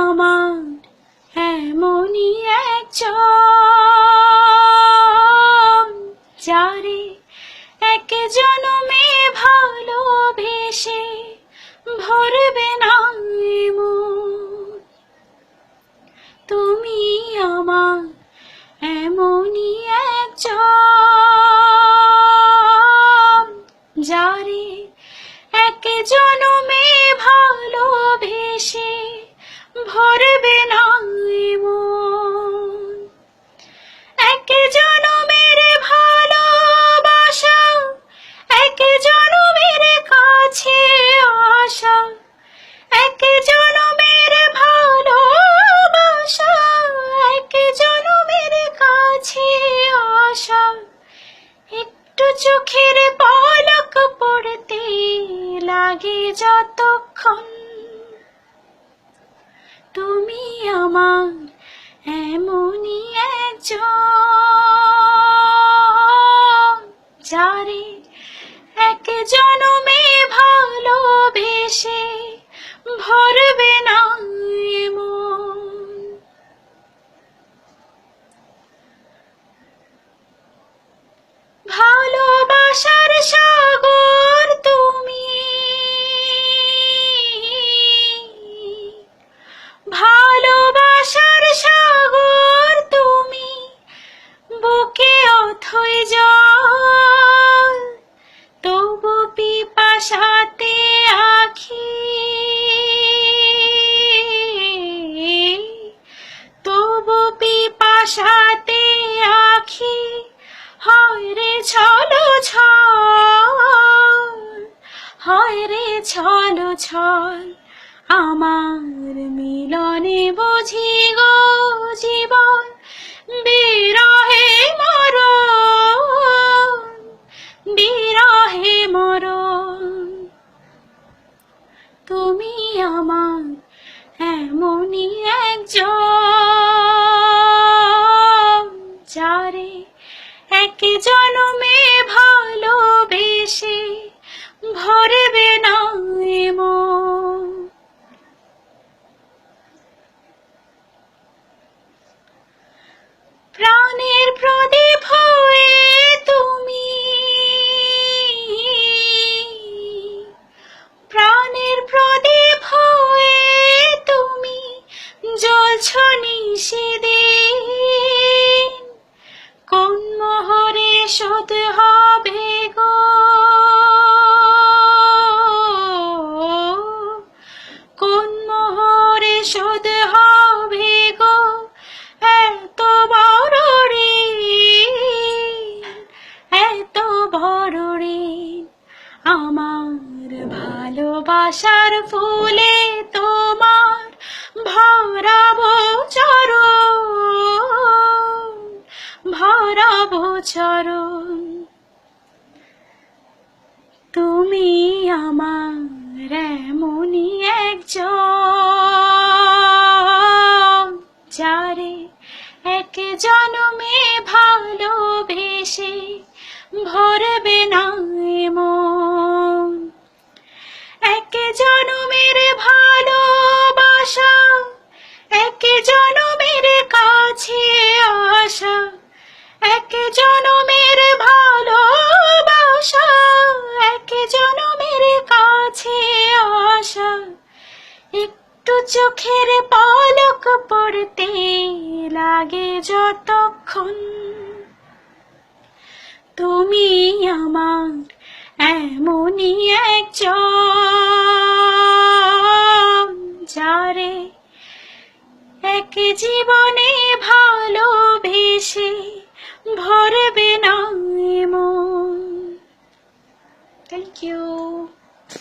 আমার এমনই একজন ভরবে না। এক জনমের ভালোবাসা, এক জনমের কাছে আসা এক জনমের ভালোবাসা, এক জনমের কাছে আসা একটু চোখের পলক পড়তে লাগে যতক্ষণ তুমি আমার এমনই একজন। ছলো ছল হয় রে ছলো ছল আমার মিলনে বুঝি গো জীবন, বিরহে মরণ, বিরহে মর তুমি আমার এমনই একজন, যারে এক জনমে ভালোবেসে ভরবে না প্রাণের প্রদীপ হয়ে তুমি, প্রাণের প্রদীপ হয়ে তুমি, জ্বলছ নিষেদিন আমার ভালোবাসার ফুলে তোমার ভরাবো চরণ ভরাবো চরণ। তুমি আমার এমনই যতক্ষণ তুমি আমার এমনই একজন